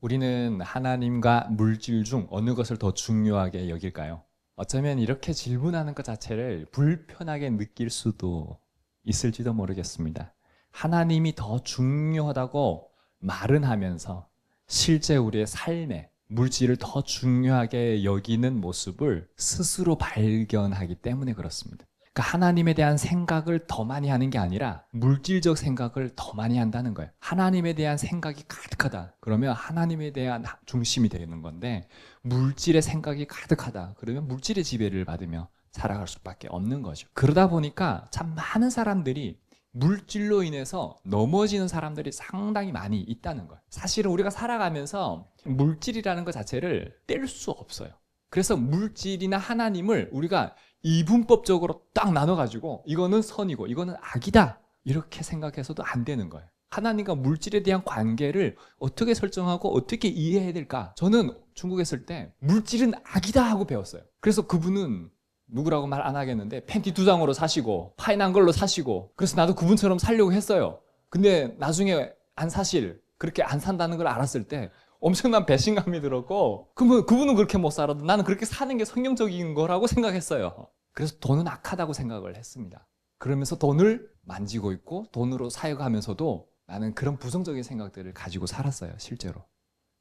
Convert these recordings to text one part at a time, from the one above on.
우리는 하나님과 물질 중 어느 것을 더 중요하게 여길까요? 어쩌면 이렇게 질문하는 것 자체를 불편하게 느낄 수도 있을지도 모르겠습니다. 하나님이 더 중요하다고 말은 하면서 실제 우리의 삶에 물질을 더 중요하게 여기는 모습을 스스로 발견하기 때문에 그렇습니다. 그러니까 하나님에 대한 생각을 더 많이 하는 게 아니라 물질적 생각을 더 많이 한다는 거예요. 하나님에 대한 생각이 가득하다. 그러면 하나님에 대한 중심이 되는 건데 물질의 생각이 가득하다. 그러면 물질의 지배를 받으며 살아갈 수밖에 없는 거죠. 그러다 보니까 참 많은 사람들이 물질로 인해서 넘어지는 사람들이 상당히 많이 있다는 거예요. 사실은 우리가 살아가면서 물질이라는 것 자체를 뗄 수 없어요. 그래서 물질이나 하나님을 우리가 이분법적으로 딱 나눠가지고 이거는 선이고 이거는 악이다. 이렇게 생각해서도 안 되는 거예요. 하나님과 물질에 대한 관계를 어떻게 설정하고 어떻게 이해해야 될까? 저는 중국에 있을 때 물질은 악이다 하고 배웠어요. 그래서 그분은 누구라고 말 안 하겠는데 팬티 두 장으로 사시고 파인한 걸로 사시고 그래서 나도 그분처럼 살려고 했어요. 근데 나중에 안 사실 그렇게 안 산다는 걸 알았을 때 엄청난 배신감이 들었고 그러면 그분은 그렇게 못 살아도 나는 그렇게 사는 게 성경적인 거라고 생각했어요. 그래서 돈은 악하다고 생각을 했습니다. 그러면서 돈을 만지고 있고 돈으로 사역하면서도 나는 그런 부정적인 생각들을 가지고 살았어요. 실제로.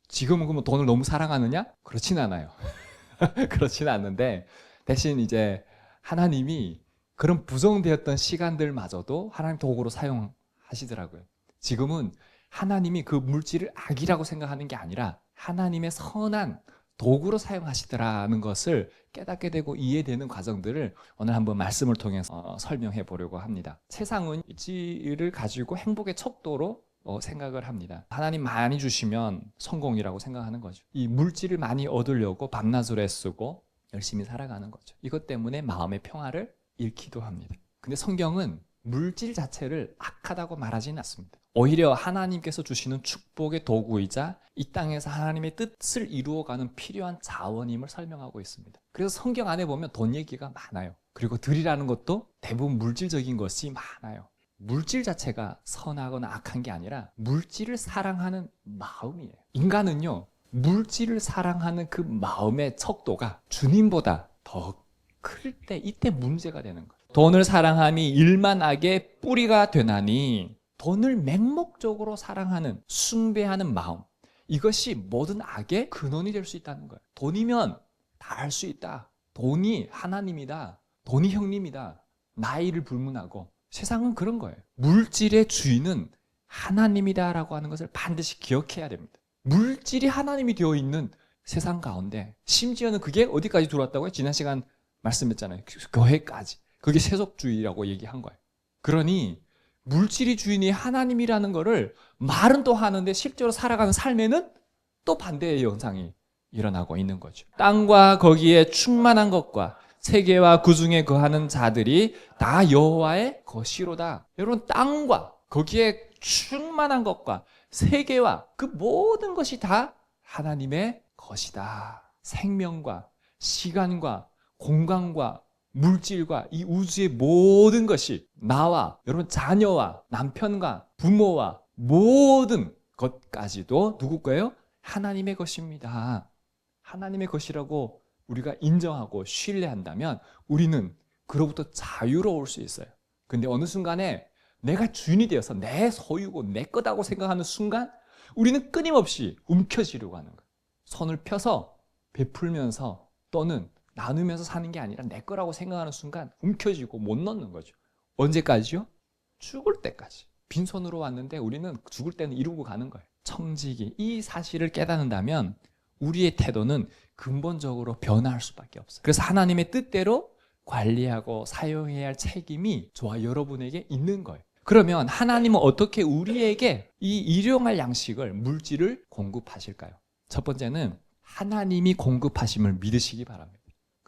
지금은 그러면 돈을 너무 사랑하느냐? 그렇진 않아요. 그렇진 않는데 대신 이제 하나님이 그런 부정되었던 시간들마저도 하나님 도구로 사용하시더라고요. 지금은 하나님이 그 물질을 악이라고 생각하는 게 아니라 하나님의 선한 도구로 사용하시더라는 것을 깨닫게 되고 이해되는 과정들을 오늘 한번 말씀을 통해서 어, 설명해 보려고 합니다. 세상은 물질을 가지고 행복의 척도로 어, 생각을 합니다. 하나님 많이 주시면 성공이라고 생각하는 거죠. 이 물질을 많이 얻으려고 밤낮으로 애쓰고 열심히 살아가는 거죠. 이것 때문에 마음의 평화를 잃기도 합니다. 근데 성경은 물질 자체를 악하다고 말하지는 않습니다. 오히려 하나님께서 주시는 축복의 도구이자 이 땅에서 하나님의 뜻을 이루어가는 필요한 자원임을 설명하고 있습니다. 그래서 성경 안에 보면 돈 얘기가 많아요. 그리고 들이라는 것도 대부분 물질적인 것이 많아요. 물질 자체가 선하거나 악한 게 아니라 물질을 사랑하는 마음이에요. 인간은요, 물질을 사랑하는 그 마음의 척도가 주님보다 더 클 때 이때 문제가 되는 거예요. 돈을 사랑함이 일만하게 뿌리가 되나니 돈을 맹목적으로 사랑하는 숭배하는 마음 이것이 모든 악의 근원이 될 수 있다는 거예요. 돈이면 다 할 수 있다. 돈이 하나님이다. 돈이 형님이다. 나이를 불문하고 세상은 그런 거예요. 물질의 주인은 하나님이다라고 하는 것을 반드시 기억해야 됩니다. 물질이 하나님이 되어 있는 세상 가운데 심지어는 그게 어디까지 들어왔다고요? 지난 시간 말씀했잖아요. 교회까지. 그게 세속주의라고 얘기한 거예요. 그러니 물질이 주인이 하나님이라는 거를 말은 또 하는데 실제로 살아가는 삶에는 또 반대의 현상이 일어나고 있는 거죠. 땅과 거기에 충만한 것과 세계와 그 중에 거하는 자들이 다 여호와의 것이로다. 여러분 땅과 거기에 충만한 것과 세계와 그 모든 것이 다 하나님의 것이다. 생명과 시간과 공간과 물질과 이 우주의 모든 것이 나와 여러분 자녀와 남편과 부모와 모든 것까지도 누구 거예요? 하나님의 것입니다. 하나님의 것이라고 우리가 인정하고 신뢰한다면 우리는 그로부터 자유로울 수 있어요. 근데 어느 순간에 내가 주인이 되어서 내 소유고 내 거다고 생각하는 순간 우리는 끊임없이 움켜쥐려고 하는 거예요. 손을 펴서 베풀면서 또는 나누면서 사는 게 아니라 내 거라고 생각하는 순간 움켜쥐고 못 넣는 거죠. 언제까지요? 죽을 때까지. 빈손으로 왔는데 우리는 죽을 때는 이루고 가는 거예요. 청지기. 이 사실을 깨닫는다면 우리의 태도는 근본적으로 변화할 수밖에 없어요. 그래서 하나님의 뜻대로 관리하고 사용해야 할 책임이 저와 여러분에게 있는 거예요. 그러면 하나님은 어떻게 우리에게 이 일용할 양식을 물질을 공급하실까요? 첫 번째는 하나님이 공급하심을 믿으시기 바랍니다.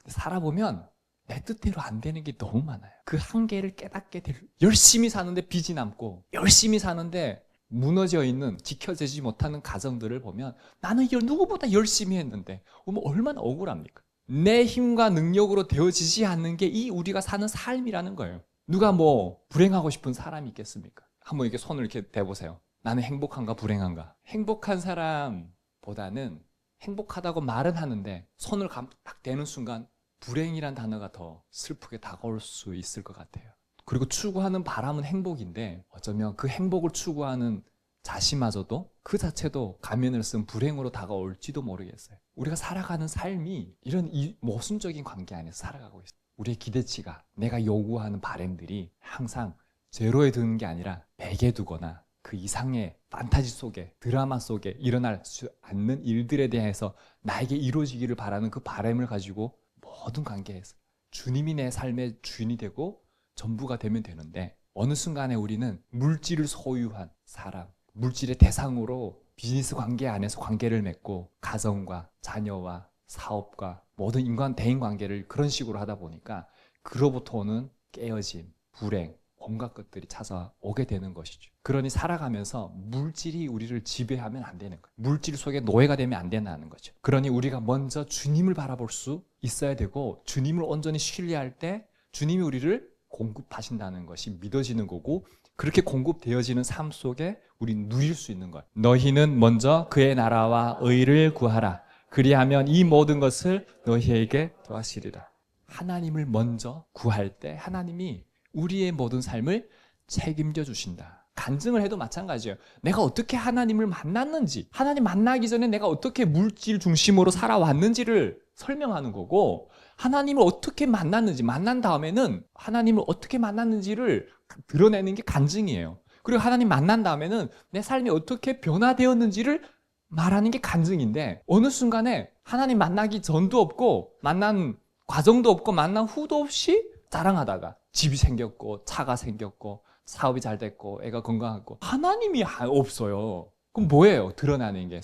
살아보면 내 뜻대로 안 되는 게 너무 많아요. 그 한계를 깨닫게 될 열심히 사는데 빚이 남고 열심히 사는데 무너져 있는 지켜지지 못하는 가정들을 보면 나는 이걸 누구보다 열심히 했는데 어머 얼마나 억울합니까? 내 힘과 능력으로 되어지지 않는 게 이 우리가 사는 삶이라는 거예요. 누가 뭐 불행하고 싶은 사람이 있겠습니까? 한번 이렇게 손을 이렇게 대보세요. 나는 행복한가 불행한가? 행복한 사람 보다는 행복하다고 말은 하는데 손을 감- 딱 대는 순간 불행이란 단어가 더 슬프게 다가올 수 있을 것 같아요. 그리고 추구하는 바람은 행복인데 어쩌면 그 행복을 추구하는 자신마저도 그 자체도 가면을 쓴 불행으로 다가올지도 모르겠어요. 우리가 살아가는 삶이 이런 이 모순적인 관계 안에서 살아가고 있어요. 우리의 기대치가 내가 요구하는 바램들이 항상 제로에 드는 게 아니라 100에 두거나 그 이상의 판타지 속에 드라마 속에 일어날 수 않는 일들에 대해서 나에게 이루어지기를 바라는 그 바램을 가지고 모든 관계에서 주님이 내 삶의 주인이 되고 전부가 되면 되는데 어느 순간에 우리는 물질을 소유한 사람, 물질의 대상으로 비즈니스 관계 안에서 관계를 맺고 가정과 자녀와 사업과 모든 인간 대인 관계를 그런 식으로 하다 보니까 그로부터 오는 깨어짐, 불행, 온갖 것들이 찾아오게 되는 것이죠. 그러니 살아가면서 물질이 우리를 지배하면 안 되는 거예요. 물질 속에 노예가 되면 안 된다는 거죠. 그러니 우리가 먼저 주님을 바라볼 수 있어야 되고 주님을 온전히 신뢰할 때 주님이 우리를 공급하신다는 것이 믿어지는 거고 그렇게 공급되어지는 삶 속에 우리 누릴 수 있는 거예요. 너희는 먼저 그의 나라와 의를 구하라. 그리하면 이 모든 것을 너희에게 더하시리라. 하나님을 먼저 구할 때 하나님이 우리의 모든 삶을 책임져 주신다. 간증을 해도 마찬가지예요. 내가 어떻게 하나님을 만났는지, 하나님 만나기 전에 내가 어떻게 물질 중심으로 살아왔는지를 설명하는 거고, 하나님을 어떻게 만났는지, 만난 다음에는 하나님을 어떻게 만났는지를 드러내는 게 간증이에요. 그리고 하나님 만난 다음에는 내 삶이 어떻게 변화되었는지를 말하는 게 간증인데, 어느 순간에 하나님 만나기 전도 없고, 만난 과정도 없고, 만난 후도 없이 자랑하다가 집이 생겼고, 차가 생겼고, 사업이 잘 됐고, 애가 건강하고, 하나님이 하- 없어요. 그럼 뭐예요? 드러나는 게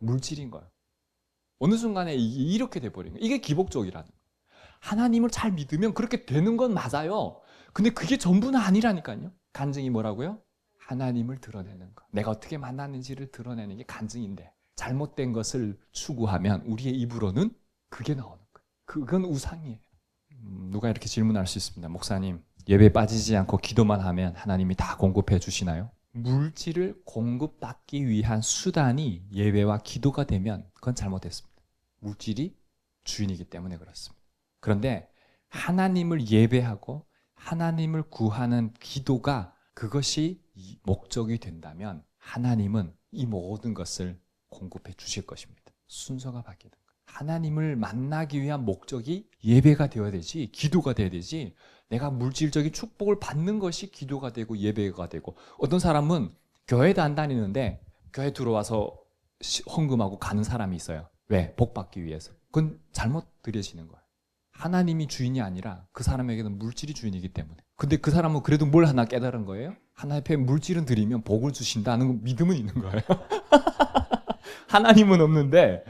물질인 거예요. 어느 순간에 이렇게 돼버린 거예요. 이게 기복적이라는 거예요. 하나님을 잘 믿으면 그렇게 되는 건 맞아요. 근데 그게 전부는 아니라니까요. 간증이 뭐라고요? 하나님을 드러내는 것. 내가 어떻게 만났는지를 드러내는 게 간증인데 잘못된 것을 추구하면 우리의 입으로는 그게 나오는 거예요. 그건 우상이에요. 음, 누가 이렇게 질문할 수 있습니다. 목사님, 예배 빠지지 않고 기도만 하면 하나님이 다 공급해 주시나요? 물질을 공급받기 위한 수단이 예배와 기도가 되면 그건 잘못됐습니다. 물질이 주인이기 때문에 그렇습니다. 그런데 하나님을 예배하고 하나님을 구하는 기도가 그것이 이 목적이 된다면 하나님은 이 모든 것을 공급해 주실 것입니다. 순서가 바뀌는. 하나님을 만나기 위한 목적이 예배가 되어야 되지, 기도가 되어야 되지, 내가 물질적인 축복을 받는 것이 기도가 되고 예배가 되고, 어떤 사람은 교회도 안 다니는데, 교회 들어와서 시- 헌금하고 가는 사람이 있어요. 왜? 복 받기 위해서. 그건 잘못 들여지는 거예요. 하나님이 주인이 아니라 그 사람에게는 물질이 주인이기 때문에. 근데 그 사람은 그래도 뭘 하나 깨달은 거예요? 하나님 앞에 물질은 드리면 복을 주신다는 믿음은 있는 거예요. 하나님은 없는데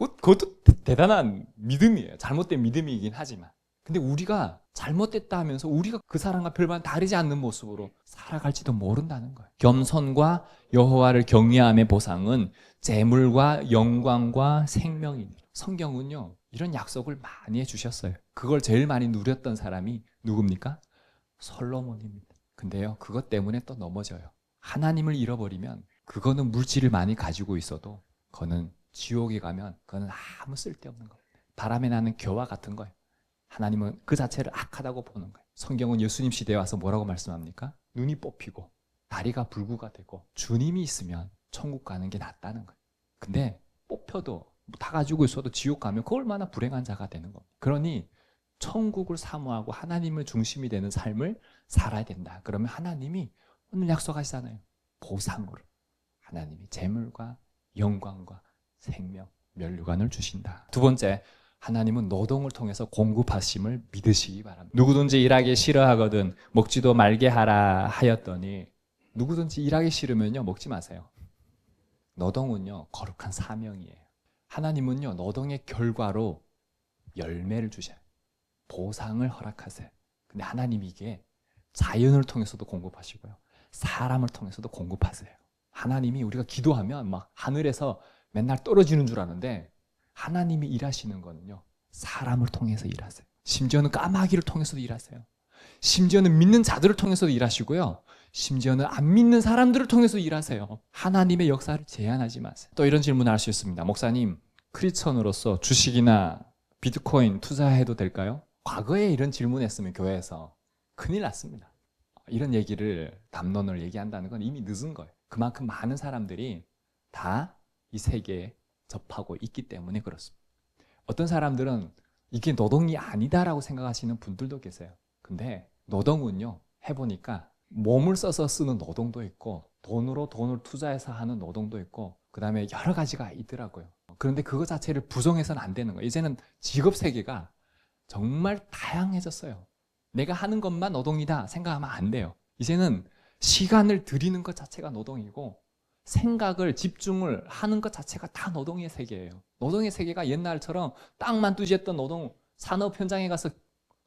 그- 그것도 대- 대단한 믿음이에요. 잘못된 믿음이긴 하지만. 근데 우리가 잘못됐다 하면서 우리가 그 사람과 별반 다르지 않는 모습으로 살아갈지도 모른다는 거예요. 겸손과 여호와를 경외함의 보상은 재물과 영광과 생명이니. 성경은요 이런 약속을 많이 해 주셨어요. 그걸 제일 많이 누렸던 사람이 누굽니까? 솔로몬입니다. 근데요 그것 때문에 또 넘어져요. 하나님을 잃어버리면 그거는 물질을 많이 가지고 있어도 그거는 지옥에 가면 그거는 아무 쓸데없는 거예요. 바람에 나는 겨와 같은 거예요. 하나님은 그 자체를 악하다고 보는 거예요. 성경은 예수님 시대에 와서 뭐라고 말씀합니까? 눈이 뽑히고 다리가 불구가 되고 주님이 있으면 천국 가는 게 낫다는 거예요. 근데 뽑혀도 다 가지고 있어도 지옥 가면 그 얼마나 불행한 자가 되는 겁니다. 그러니 천국을 사모하고 하나님을 중심이 되는 삶을 살아야 된다. 그러면 하나님이 오늘 약속하시잖아요. 보상으로 하나님이 재물과 영광과 생명, 면류관을 주신다. 두 번째, 하나님은 노동을 통해서 공급하심을 믿으시기 바랍니다. 누구든지 일하기 싫어하거든 먹지도 말게 하라 하였더니 누구든지 일하기 싫으면요 먹지 마세요. 노동은요 거룩한 사명이에요. 하나님은요 노동의 결과로 열매를 주셔요. 보상을 허락하세요. 근데 하나님이 이게 자연을 통해서도 공급하시고요. 사람을 통해서도 공급하세요. 하나님이 우리가 기도하면 막 하늘에서 맨날 떨어지는 줄 아는데 하나님이 일하시는 거는요. 사람을 통해서 일하세요. 심지어는 까마귀를 통해서도 일하세요. 심지어는 믿는 자들을 통해서도 일하시고요. 심지어는 안 믿는 사람들을 통해서 일하세요. 하나님의 역사를 제한하지 마세요. 또 이런 질문을 할 수 있습니다. 목사님, 크리스천으로서 주식이나 비트코인 투자해도 될까요? 과거에 이런 질문했으면 교회에서 큰일 났습니다. 이런 얘기를 담론을 얘기한다는 건 이미 늦은 거예요. 그만큼 많은 사람들이 다 이 세계에 접하고 있기 때문에 그렇습니다. 어떤 사람들은 이게 노동이 아니다라고 생각하시는 분들도 계세요. 근데 노동은요, 해보니까 몸을 써서 쓰는 노동도 있고, 돈으로 돈을 투자해서 하는 노동도 있고, 그 다음에 여러 가지가 있더라고요. 그런데 그거 자체를 부정해서는 안 되는 거예요. 이제는 직업 세계가 정말 다양해졌어요. 내가 하는 것만 노동이다 생각하면 안 돼요. 이제는 시간을 들이는 것 자체가 노동이고, 생각을 집중을 하는 것 자체가 다 노동의 세계예요. 노동의 세계가 옛날처럼 땅만 뚜지했던 노동, 산업 현장에 가서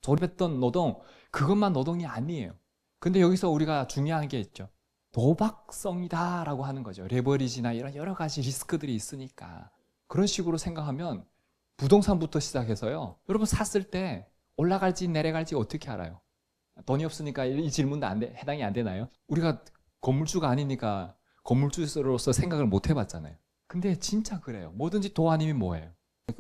조립했던 노동, 그것만 노동이 아니에요. 근데 여기서 우리가 중요한 게 있죠. 도박성이다라고 하는 거죠. 레버리지나 이런 여러 가지 리스크들이 있으니까. 그런 식으로 생각하면 부동산부터 시작해서요. 여러분 샀을 때 올라갈지 내려갈지 어떻게 알아요? 돈이 없으니까 이 질문도 안 돼, 해당이 안 되나요? 우리가 건물주가 아니니까 건물주로서 생각을 못 해봤잖아요. 근데 진짜 그래요. 뭐든지 도 아니면 뭐예요?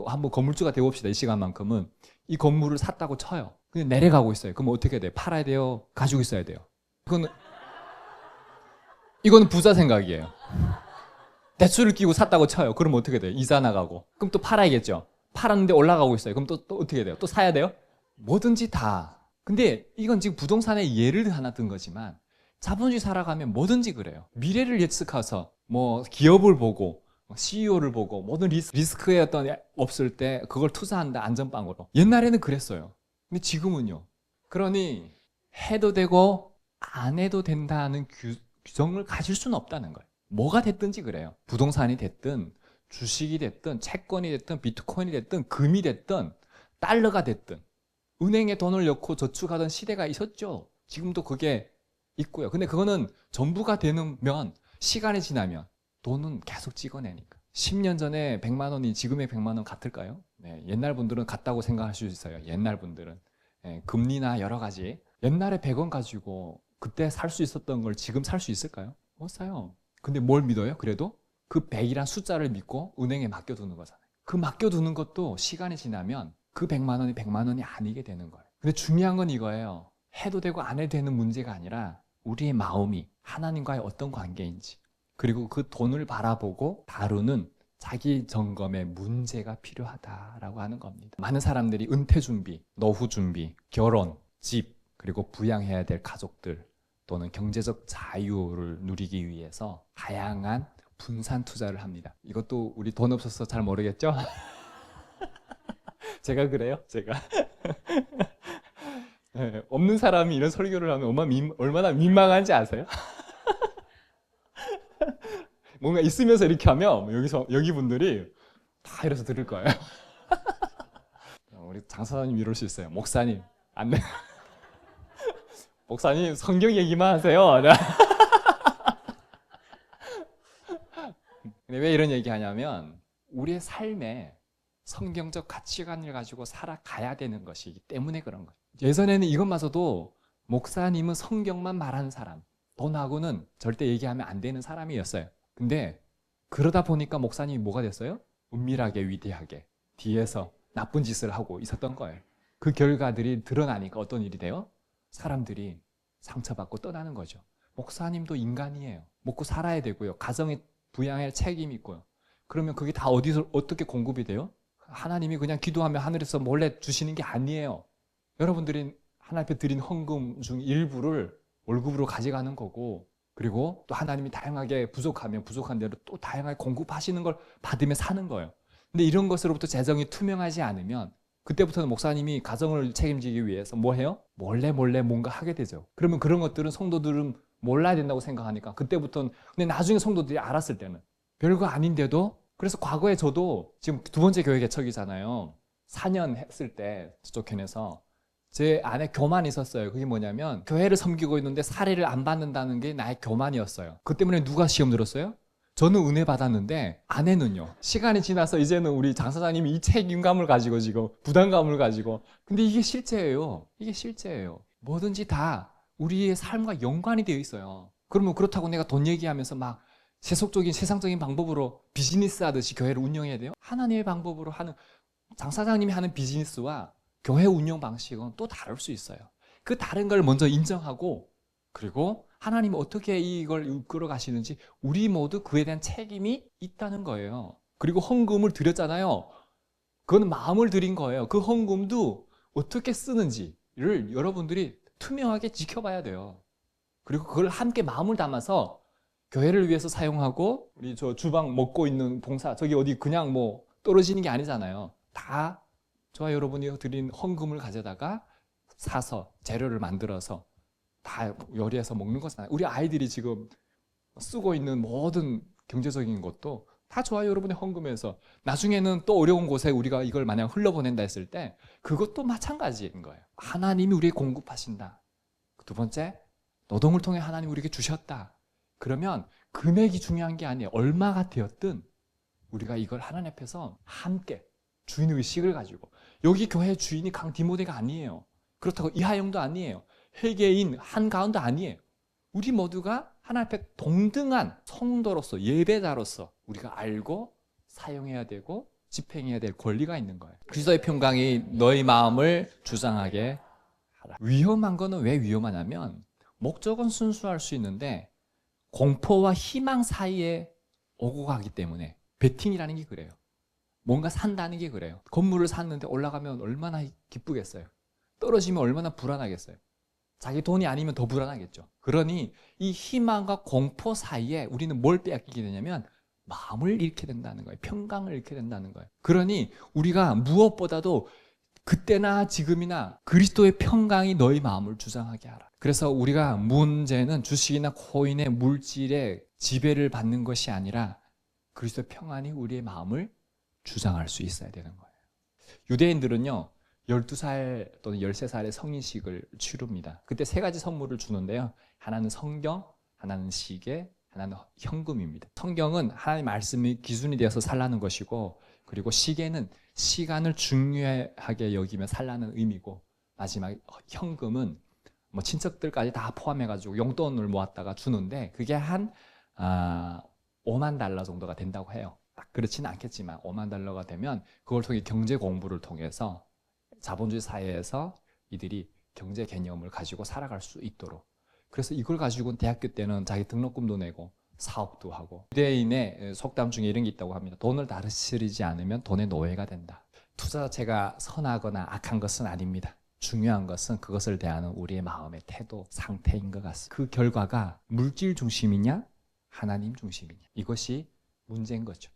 한번 건물주가 되어봅시다. 이 시간만큼은 이 건물을 샀다고 쳐요. 근데 내려가고 있어요. 그럼 어떻게 돼요? 팔아야 돼요? 가지고 있어야 돼요? 이거는 이거는 부자 생각이에요. 대출을 끼고 샀다고 쳐요. 그럼 어떻게 돼요? 이자 나가고. 그럼 또 팔아야겠죠. 팔았는데 올라가고 있어요. 그럼 또, 또 어떻게 돼요? 또 사야 돼요? 뭐든지 다. 근데 이건 지금 부동산의 예를 하나 든 거지만 자본주의 살아가면 뭐든지 그래요. 미래를 예측해서 뭐 기업을 보고 CEO를 보고 모든 리스, 리스크에 어떤 없을 때 그걸 투자한다 안전빵으로. 옛날에는 그랬어요. 근데 지금은요. 그러니 해도 되고 안 해도 된다는 규, 규정을 가질 수는 없다는 거예요. 뭐가 됐든지 그래요. 부동산이 됐든 주식이 됐든 채권이 됐든 비트코인이 됐든 금이 됐든 달러가 됐든 은행에 돈을 넣고 저축하던 시대가 있었죠. 지금도 그게 있고요. 근데 그거는 전부가 되면 시간이 지나면 돈은 계속 찍어내니까. 10년 전에 100만 원이 지금의 100만 원 같을까요? 네, 옛날 분들은 같다고 생각할 수 있어요. 옛날 분들은. 네, 금리나 여러 가지. 옛날에 100원 가지고 그때 살 수 있었던 걸 지금 살 수 있을까요? 못 사요. 근데 뭘 믿어요? 그래도 그 100이란 숫자를 믿고 은행에 맡겨두는 거잖아요. 그 맡겨두는 것도 시간이 지나면 그 100만 원이 100만 원이 아니게 되는 거예요. 근데 중요한 건 이거예요. 해도 되고 안 해도 되는 문제가 아니라 우리의 마음이 하나님과의 어떤 관계인지 그리고 그 돈을 바라보고 다루는 자기 점검의 문제가 필요하다라고 하는 겁니다. 많은 사람들이 은퇴 준비, 노후 준비, 결혼, 집, 그리고 부양해야 될 가족들 또는 경제적 자유를 누리기 위해서 다양한 분산 투자를 합니다. 이것도 우리 돈 없어서 잘 모르겠죠? 제가 그래요? 제가. 네, 없는 사람이 이런 설교를 하면 얼마나, 민, 얼마나 민망한지 아세요? 뭔가 있으면서 이렇게 하면 여기서 여기 분들이 다 이래서 들을 거예요. 우리 장사님 이럴 수 있어요. 목사님 안 돼. 목사님 성경 얘기만 하세요. 근데 왜 이런 얘기 하냐면 우리의 삶에 성경적 가치관을 가지고 살아가야 되는 것이기 때문에 그런 거예요. 예전에는 이것마저도 목사님은 성경만 말하는 사람, 돈하고는 절대 얘기하면 안 되는 사람이었어요. 근데 그러다 보니까 목사님이 뭐가 됐어요? 은밀하게 위대하게 뒤에서 나쁜 짓을 하고 있었던 거예요. 그 결과들이 드러나니까 어떤 일이 돼요? 사람들이 상처받고 떠나는 거죠. 목사님도 인간이에요. 먹고 살아야 되고요. 가정에 부양할 책임이 있고요. 그러면 그게 다 어디서 어떻게 공급이 돼요? 하나님이 그냥 기도하면 하늘에서 몰래 주시는 게 아니에요. 여러분들이 하나님 앞에 드린 헌금 중 일부를 월급으로 가져가는 거고 그리고 또 하나님이 다양하게 부족하면 부족한 대로 또 다양하게 공급하시는 걸 받으며 사는 거예요. 근데 이런 것으로부터 재정이 투명하지 않으면 그때부터는 목사님이 가정을 책임지기 위해서 뭐 해요? 몰래 몰래 뭔가 하게 되죠. 그러면 그런 것들은 성도들은 몰라야 된다고 생각하니까 그때부터는 근데 나중에 성도들이 알았을 때는 별거 아닌데도 그래서 과거에 저도 지금 두 번째 교회 개척이잖아요. 4년 했을 때 저쪽 견에서 제 안에 교만이 있었어요. 그게 뭐냐면 교회를 섬기고 있는데 사례를 안 받는다는 게 나의 교만이었어요. 그 때문에 누가 시험 들었어요? 저는 은혜 받았는데 아내는요. 시간이 지나서 이제는 우리 장사장님이 이 책임감을 가지고 지금 부담감을 가지고 근데 이게 실제예요. 이게 실제예요. 뭐든지 다 우리의 삶과 연관이 되어 있어요. 그러면 그렇다고 내가 돈 얘기하면서 막 세속적인 세상적인 방법으로 비즈니스 하듯이 교회를 운영해야 돼요? 하나님의 방법으로 하는 장사장님이 하는 비즈니스와 교회 운영 방식은 또 다를 수 있어요. 그 다른 걸 먼저 인정하고 그리고 하나님이 어떻게 이걸 이끌어 가시는지 우리 모두 그에 대한 책임이 있다는 거예요. 그리고 헌금을 드렸잖아요. 그건 마음을 드린 거예요. 그 헌금도 어떻게 쓰는지를 여러분들이 투명하게 지켜봐야 돼요. 그리고 그걸 함께 마음을 담아서 교회를 위해서 사용하고 우리 저 주방 먹고 있는 봉사 저기 어디 그냥 뭐 떨어지는 게 아니잖아요. 다 저와 여러분이 드린 헌금을 가져다가 사서 재료를 만들어서 다 요리해서 먹는 거잖아요. 우리 아이들이 지금 쓰고 있는 모든 경제적인 것도 다 저와 여러분의 헌금에서 나중에는 또 어려운 곳에 우리가 이걸 만약 흘러보낸다 했을 때 그것도 마찬가지인 거예요. 하나님이 우리에게 공급하신다. 두 번째, 노동을 통해 하나님 우리에게 주셨다. 그러면 금액이 중요한 게 아니에요. 얼마가 되었든 우리가 이걸 하나님 앞에서 함께 주인 의식을 가지고 여기 교회 주인이 강 디모데가 아니에요. 그렇다고 이하영도 아니에요. 회계인 한가운도 아니에요. 우리 모두가 하나님 앞에 동등한 성도로서 예배자로서 우리가 알고 사용해야 되고 집행해야 될 권리가 있는 거예요. 그리스도의 평강이 너희 마음을 주장하게 하라. 위험한 거는 왜 위험하냐면 목적은 순수할 수 있는데 공포와 희망 사이에 오고 가기 때문에 베팅이라는 게 그래요. 뭔가 산다는 게 그래요. 건물을 샀는데 올라가면 얼마나 기쁘겠어요. 떨어지면 얼마나 불안하겠어요. 자기 돈이 아니면 더 불안하겠죠. 그러니 이 희망과 공포 사이에 우리는 뭘 빼앗기게 되냐면 마음을 잃게 된다는 거예요. 평강을 잃게 된다는 거예요. 그러니 우리가 무엇보다도 그때나 지금이나 그리스도의 평강이 너희 마음을 주장하게 하라. 그래서 우리가 문제는 주식이나 코인의 물질의 지배를 받는 것이 아니라 그리스도의 평안이 우리의 마음을 주장할 수 있어야 되는 거예요. 유대인들은요, 12살 또는 13살의 성인식을 치릅니다. 그때 세 가지 선물을 주는데요. 하나는 성경, 하나는 시계, 하나는 현금입니다. 성경은 하나님 말씀이 기준이 되어서 살라는 것이고, 그리고 시계는 시간을 중요하게 여기며 살라는 의미고, 마지막 현금은 뭐 친척들까지 다 포함해가지고 용돈을 모았다가 주는데, 그게 한, 아, 5만 달러 정도가 된다고 해요. 딱 그렇지는 않겠지만 5만 달러가 되면 그걸 통해 경제 공부를 통해서 자본주의 사회에서 이들이 경제 개념을 가지고 살아갈 수 있도록 그래서 이걸 가지고 대학교 때는 자기 등록금도 내고 사업도 하고 유대인의 속담 중에 이런 게 있다고 합니다. 돈을 다스리지 않으면 돈의 노예가 된다. 투자 자체가 선하거나 악한 것은 아닙니다. 중요한 것은 그것을 대하는 우리의 마음의 태도, 상태인 것 같습니다. 그 결과가 물질 중심이냐, 하나님 중심이냐. 이것이 문제인 거죠.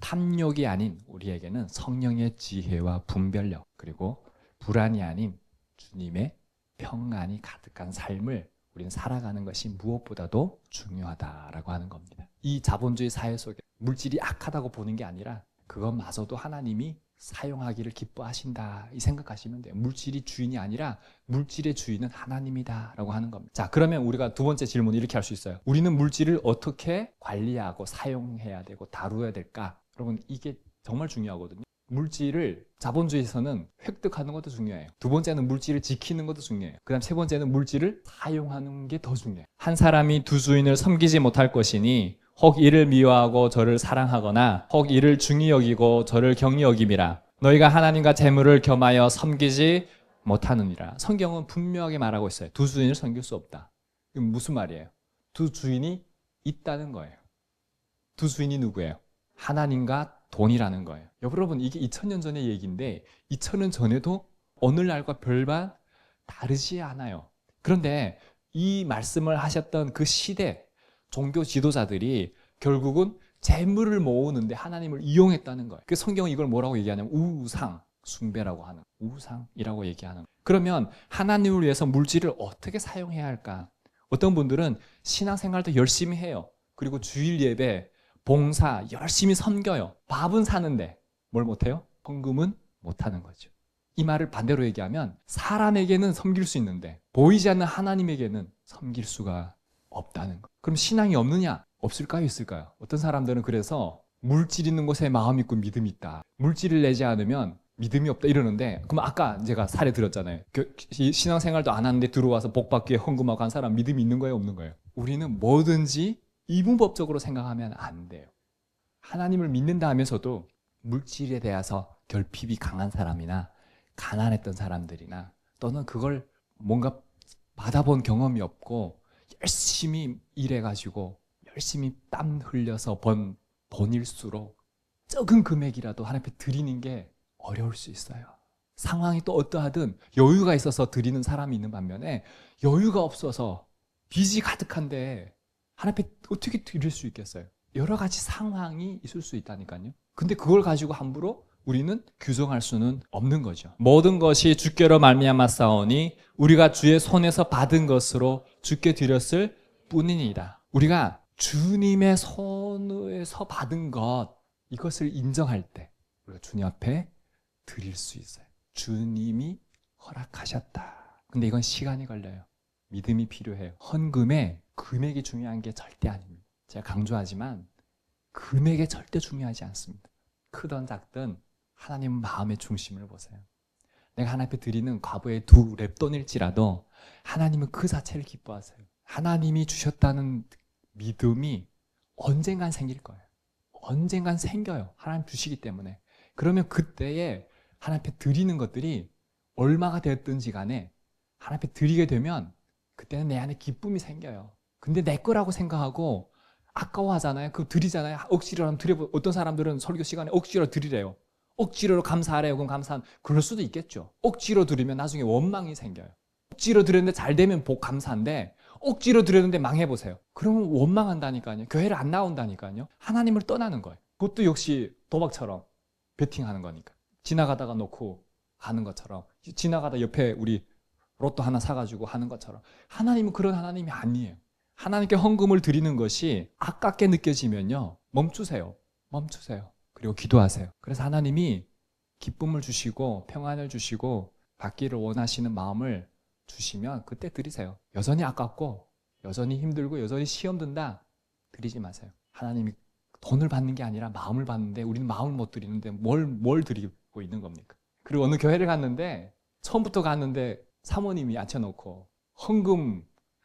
탐욕이 아닌 우리에게는 성령의 지혜와 분별력 그리고 불안이 아닌 주님의 평안이 가득한 삶을 우리는 살아가는 것이 무엇보다도 중요하다라고 하는 겁니다. 이 자본주의 사회 속에 물질이 악하다고 보는 게 아니라 그것마저도 하나님이 사용하기를 기뻐하신다 이 생각하시면 돼요. 물질이 주인이 아니라 물질의 주인은 하나님이다라고 하는 겁니다. 자, 그러면 우리가 두 번째 질문 이렇게 할 수 있어요. 우리는 물질을 어떻게 관리하고 사용해야 되고 다루어야 될까? 여러분 이게 정말 중요하거든요. 물질을 자본주의에서는 획득하는 것도 중요해요. 두 번째는 물질을 지키는 것도 중요해요. 그 다음 세 번째는 물질을 사용하는 게 더 중요해요. 한 사람이 두 주인을 섬기지 못할 것이니 혹 이를 미워하고 저를 사랑하거나 혹 이를 중히 여기고 저를 경히 여김이라 너희가 하나님과 재물을 겸하여 섬기지 못하느니라. 성경은 분명하게 말하고 있어요. 두 주인을 섬길 수 없다. 무슨 말이에요? 두 주인이 있다는 거예요. 두 주인이 누구예요? 하나님과 돈이라는 거예요. 여러분 이게 2000년 전의 얘기인데 2000년 전에도 오늘날과 별반 다르지 않아요. 그런데 이 말씀을 하셨던 그 시대 종교 지도자들이 결국은 재물을 모으는데 하나님을 이용했다는 거예요. 그 성경은 이걸 뭐라고 얘기하냐면 우상 숭배라고 하는 우상이라고 얘기하는. 그러면 하나님을 위해서 물질을 어떻게 사용해야 할까? 어떤 분들은 신앙생활도 열심히 해요. 그리고 주일 예배 봉사 열심히 섬겨요. 밥은 사는데 뭘 못해요? 헌금은 못하는 거죠. 이 말을 반대로 얘기하면 사람에게는 섬길 수 있는데 보이지 않는 하나님에게는 섬길 수가 없다는 거. 그럼 신앙이 없느냐? 없을까요? 있을까요? 어떤 사람들은 그래서 물질 있는 곳에 마음 있고 믿음이 있다. 물질을 내지 않으면 믿음이 없다 이러는데 그럼 아까 제가 사례 들었잖아요. 신앙생활도 안 하는데 들어와서 복 받기에 헌금하고 한 사람 믿음이 있는 거예요, 없는 거예요? 우리는 뭐든지 이분법적으로 생각하면 안 돼요. 하나님을 믿는다 하면서도 물질에 대해서 결핍이 강한 사람이나 가난했던 사람들이나 또는 그걸 뭔가 받아본 경험이 없고 열심히 일해가지고 열심히 땀 흘려서 번 돈일수록 적은 금액이라도 하나님 앞에 드리는 게 어려울 수 있어요. 상황이 또 어떠하든 여유가 있어서 드리는 사람이 있는 반면에 여유가 없어서 빚이 가득한데 하나님 앞에 어떻게 드릴 수 있겠어요? 여러 가지 상황이 있을 수 있다니까요. 근데 그걸 가지고 함부로 우리는 규정할 수는 없는 거죠. 모든 것이 주께로 말미암아 싸우니 우리가 주의 손에서 받은 것으로 주께 드렸을 뿐이니이다. 우리가 주님의 손에서 받은 것 이것을 인정할 때 우리가 주님 앞에 드릴 수 있어요. 주님이 허락하셨다. 근데 이건 시간이 걸려요. 믿음이 필요해요. 헌금에 금액이 중요한 게 절대 아닙니다. 제가 강조하지만 금액이 절대 중요하지 않습니다. 크든 작든 하나님 마음의 중심을 보세요. 내가 하나님 앞에 드리는 과부의 두 랩돈일지라도 하나님은 그 자체를 기뻐하세요. 하나님이 주셨다는 믿음이 언젠간 생길 거예요. 언젠간 생겨요. 하나님 주시기 때문에. 그러면 그때에 하나님 앞에 드리는 것들이 얼마가 되었든지 간에 하나님 앞에 드리게 되면 그때는 내 안에 기쁨이 생겨요. 근데 내 거라고 생각하고 아까워하잖아요. 그 드리잖아요. 억지로 하면 드려 어떤 사람들은 설교 시간에 억지로 드리래요. 억지로 감사하래요. 그럼 감사한 그럴 수도 있겠죠. 억지로 드리면 나중에 원망이 생겨요. 억지로 드렸는데 잘 되면 복 감사한데 억지로 드렸는데 망해 보세요. 그러면 원망한다니까요. 교회를 안 나온다니까요. 하나님을 떠나는 거예요. 그것도 역시 도박처럼 베팅하는 거니까. 지나가다가 놓고 가는 것처럼 지나가다 옆에 우리 로또 하나 사가지고 하는 것처럼 하나님은 그런 하나님이 아니에요. 하나님께 헌금을 드리는 것이 아깝게 느껴지면요. 멈추세요. 멈추세요. 그리고 기도하세요. 그래서 하나님이 기쁨을 주시고 평안을 주시고 받기를 원하시는 마음을 주시면 그때 드리세요. 여전히 아깝고 여전히 힘들고 여전히 시험 든다. 드리지 마세요. 하나님이 돈을 받는 게 아니라 마음을 받는데 우리는 마음을 못 드리는데 뭘, 뭘 드리고 있는 겁니까? 그리고 어느 교회를 갔는데 처음부터 갔는데 사모님이 앉혀놓고 헌금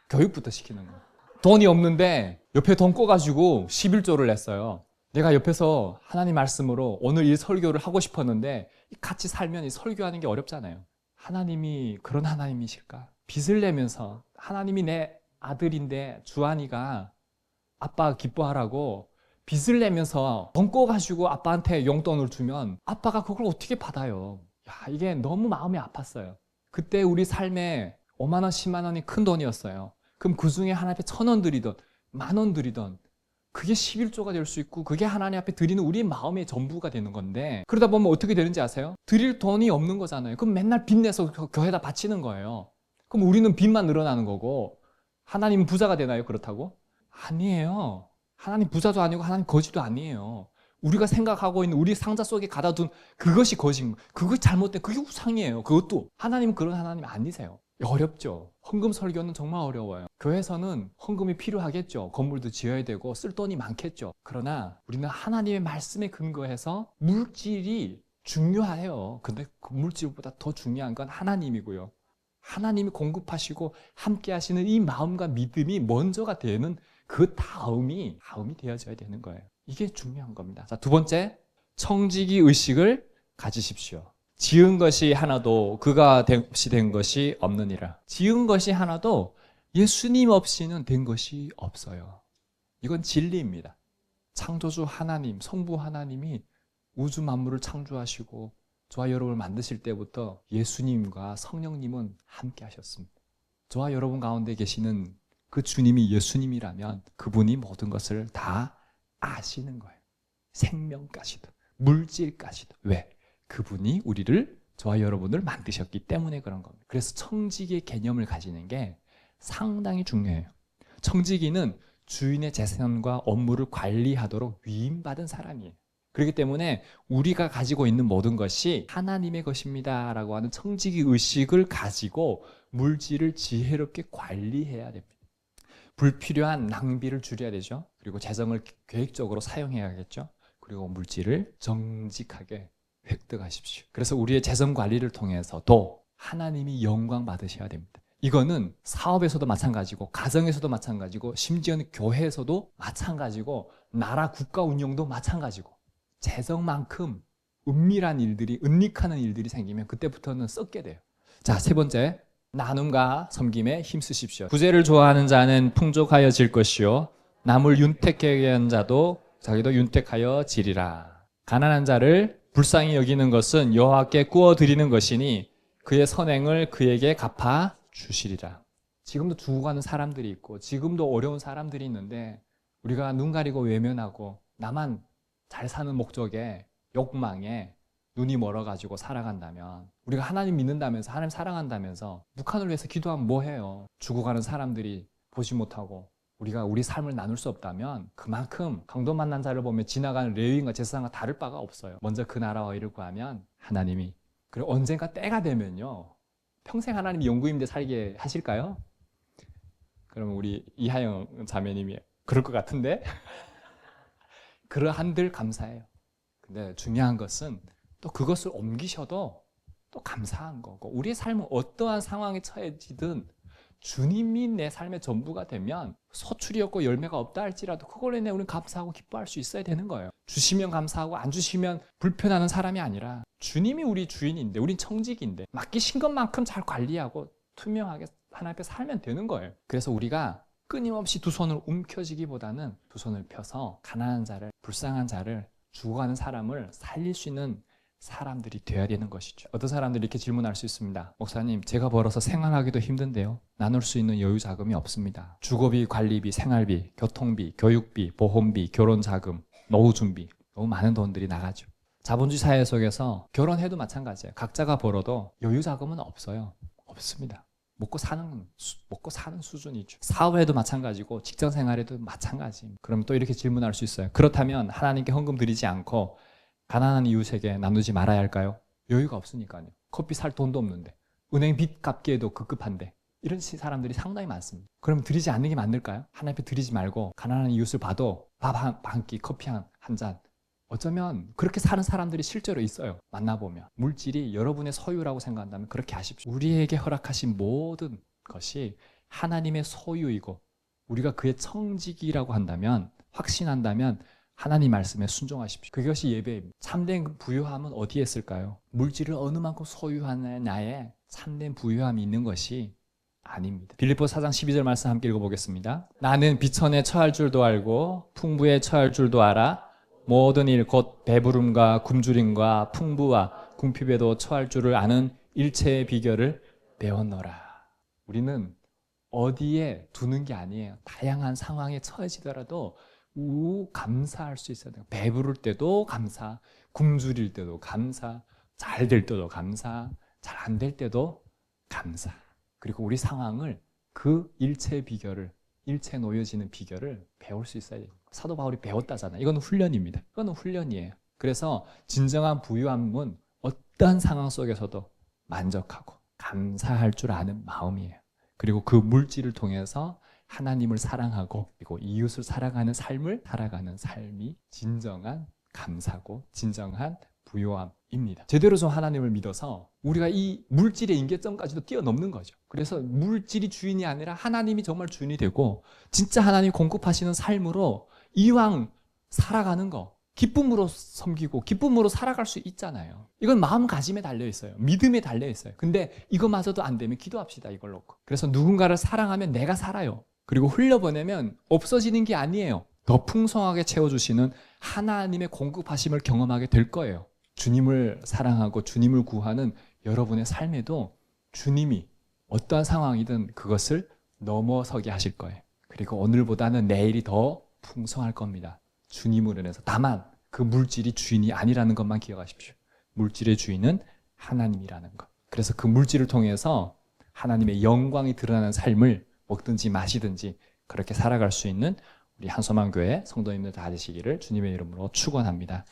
교육부터 시키는 거예요. 돈이 없는데 옆에 돈 꿔가지고 11조를 냈어요. 내가 옆에서 하나님 말씀으로 오늘 이 설교를 하고 싶었는데 같이 살면 이 설교하는 게 어렵잖아요. 하나님이 그런 하나님이실까? 빚을 내면서 하나님이 내 아들인데 주한이가 아빠 기뻐하라고 빚을 내면서 돈 꿔가지고 아빠한테 용돈을 주면 아빠가 그걸 어떻게 받아요? 야, 이게 너무 마음이 아팠어요. 그때 우리 삶에 5만 원, 10만 원이 큰 돈이었어요. 그럼 그 중에 하나님 앞에 천 원 드리던 만 원 드리던 그게 11조가 될 수 있고 그게 하나님 앞에 드리는 우리 마음의 전부가 되는 건데 그러다 보면 어떻게 되는지 아세요? 드릴 돈이 없는 거잖아요. 그럼 맨날 빚 내서 교- 교회에다 바치는 거예요. 그럼 우리는 빚만 늘어나는 거고 하나님은 부자가 되나요? 그렇다고? 아니에요. 하나님 부자도 아니고 하나님 거지도 아니에요. 우리가 생각하고 있는 우리 상자 속에 가다둔 그것이 거짓, 그것이 잘못된 그게 우상이에요. 그것도 하나님은 그런 하나님 아니세요. 어렵죠. 헌금 설교는 정말 어려워요. 교회에서는 헌금이 필요하겠죠. 건물도 지어야 되고 쓸 돈이 많겠죠. 그러나 우리는 하나님의 말씀에 근거해서 물질이 중요해요. 근데 그 물질보다 더 중요한 건 하나님이고요. 하나님이 공급하시고 함께 하시는 이 마음과 믿음이 먼저가 되는 그 다음이 다음이 되어져야 되는 거예요. 이게 중요한 겁니다. 자, 두 번째, 청지기 의식을 가지십시오. 지은 것이 하나도 그가 된- 없이 된 것이 없느니라. 지은 것이 하나도 예수님 없이는 된 것이 없어요. 이건 진리입니다. 창조주 하나님, 성부 하나님이 우주 만물을 창조하시고 저와 여러분을 만드실 때부터 예수님과 성령님은 함께 하셨습니다. 저와 여러분 가운데 계시는 그 주님이 예수님이라면 그분이 모든 것을 다 아시는 거예요. 생명까지도, 물질까지도. 왜? 그분이 우리를 저와 여러분을 만드셨기 때문에 그런 겁니다. 그래서 청지기의 개념을 가지는 게 상당히 중요해요. 청지기는 주인의 재산과 업무를 관리하도록 위임받은 사람이에요. 그렇기 때문에 우리가 가지고 있는 모든 것이 하나님의 것입니다. 라고 하는 청지기 의식을 가지고 물질을 지혜롭게 관리해야 됩니다. 불필요한 낭비를 줄여야 되죠. 그리고 재정을 계획적으로 사용해야겠죠. 그리고 물질을 정직하게 획득하십시오. 그래서 우리의 재정 관리를 통해서도 하나님이 영광 받으셔야 됩니다. 이거는 사업에서도 마찬가지고 가정에서도 마찬가지고 심지어는 교회에서도 마찬가지고 나라 국가 운영도 마찬가지고 재정만큼 은밀한 일들이 은닉하는 일들이 생기면 그때부터는 썩게 돼요. 자, 세 번째. 나눔과 섬김에 힘쓰십시오. 구제를 좋아하는 자는 풍족하여 질 것이요 남을 윤택하게 한 자도 자기도 윤택하여 지리라. 가난한 자를 불쌍히 여기는 것은 여호와께 구워 드리는 것이니 그의 선행을 그에게 갚아 주시리라. 지금도 죽어가는 사람들이 있고 지금도 어려운 사람들이 있는데 우리가 눈 가리고 외면하고 나만 잘 사는 목적에 욕망에 눈이 멀어가지고 살아간다면 우리가 하나님 믿는다면서 하나님 사랑한다면서 북한을 위해서 기도하면 뭐해요? 죽어가는 사람들이 보지 못하고 우리가 우리 삶을 나눌 수 없다면 그만큼 강도 만난 자를 보면 지나가는 레위인과 제사장과 다를 바가 없어요. 먼저 그 나라와 이를 구하면 하나님이 그리고 언젠가 때가 되면요 평생 하나님이 영구임대 살게 하실까요? 그러면 우리 이하영 자매님이 그럴 것 같은데 그러한들 감사해요. 근데 중요한 것은 또 그것을 옮기셔도 또 감사한 거고 우리의 삶은 어떠한 상황에 처해지든 주님이 내 삶의 전부가 되면 소출이 없고 열매가 없다 할지라도 그걸로 인해 우리는 감사하고 기뻐할 수 있어야 되는 거예요. 주시면 감사하고 안 주시면 불편하는 사람이 아니라 주님이 우리 주인인데 우린 청직인데 맡기신 것만큼 잘 관리하고 투명하게 하나님 앞에 살면 되는 거예요. 그래서 우리가 끊임없이 두 손을 움켜쥐기보다는 두 손을 펴서 가난한 자를 불쌍한 자를 죽어가는 사람을 살릴 수 있는 사람들이 되어야 되는 것이죠. 어떤 사람들이 이렇게 질문할 수 있습니다. 목사님, 제가 벌어서 생활하기도 힘든데요. 나눌 수 있는 여유 자금이 없습니다. 주거비, 관리비, 생활비, 교통비, 교육비, 보험비, 결혼 자금, 노후 준비 너무 많은 돈들이 나가죠. 자본주의 사회 속에서 결혼해도 마찬가지예요. 각자가 벌어도 여유 자금은 없어요. 없습니다. 먹고 사는 수- 먹고 사는 수준이죠. 사업에도 마찬가지고 직장 생활에도 마찬가지. 그럼 또 이렇게 질문할 수 있어요. 그렇다면 하나님께 헌금 드리지 않고 가난한 이웃에게 나누지 말아야 할까요? 여유가 없으니까요. 커피 살 돈도 없는데 은행 빚 갚기에도 급급한데 이런 시- 사람들이 상당히 많습니다. 그럼 드리지 않는 게 맞을까요? 하나님 앞에 드리지 말고 가난한 이웃을 봐도 밥한 끼, 커피 한, 한 잔. 어쩌면 그렇게 사는 사람들이 실제로 있어요. 만나보면. 물질이 여러분의 소유라고 생각한다면 그렇게 하십시오. 우리에게 허락하신 모든 것이 하나님의 소유이고 우리가 그의 청직이라고 한다면 확신한다면 하나님 말씀에 순종하십시오. 그것이 예배입니다. 참된 부유함은 어디에 있을까요? 물질을 어느 만큼 소유하는 나의 참된 부유함이 있는 것이 아닙니다. 빌립보 4장 12절 말씀 함께 읽어보겠습니다. 나는 비천에 처할 줄도 알고 풍부에 처할 줄도 알아 모든 일 곧 배부름과 굶주림과 풍부와 궁핍에도 처할 줄을 아는 일체의 비결을 배웠노라. 우리는 어디에 두는 게 아니에요. 다양한 상황에 처해지더라도 우 감사할 수 있어야 돼요. 배부를 때도 감사, 굶주릴 때도 감사, 잘 될 때도 감사, 잘 안 될 때도 감사. 그리고 우리 상황을 그 일체의 비결을 일체 놓여지는 비결을 배울 수 있어야 돼요. 사도 바울이 배웠다잖아요. 이건 훈련입니다. 이거는 훈련이에요. 그래서 진정한 부유함은 어떠한 상황 속에서도 만족하고 감사할 줄 아는 마음이에요. 그리고 그 물질을 통해서 하나님을 사랑하고 그리고 이웃을 사랑하는 삶을 살아가는 삶이 진정한 감사고 진정한 부요함입니다. 제대로 좀 하나님을 믿어서 우리가 이 물질의 인계점까지도 뛰어넘는 거죠. 그래서 물질이 주인이 아니라 하나님이 정말 주인이 되고 진짜 하나님 공급하시는 삶으로 이왕 살아가는 거 기쁨으로 섬기고 기쁨으로 살아갈 수 있잖아요. 이건 마음가짐에 달려 있어요. 믿음에 달려 있어요. 근데 이거마저도 안 되면 기도합시다. 이걸 놓고. 그래서 누군가를 사랑하면 내가 살아요. 그리고 흘려보내면 없어지는 게 아니에요. 더 풍성하게 채워주시는 하나님의 공급하심을 경험하게 될 거예요. 주님을 사랑하고 주님을 구하는 여러분의 삶에도 주님이 어떠한 상황이든 그것을 넘어서게 하실 거예요. 그리고 오늘보다는 내일이 더 풍성할 겁니다. 주님으로 인해서. 다만 그 물질이 주인이 아니라는 것만 기억하십시오. 물질의 주인은 하나님이라는 것. 그래서 그 물질을 통해서 하나님의 영광이 드러나는 삶을 먹든지 마시든지 그렇게 살아갈 수 있는 우리 한소만 교회 성도님들 다 되시기를 주님의 이름으로 축원합니다.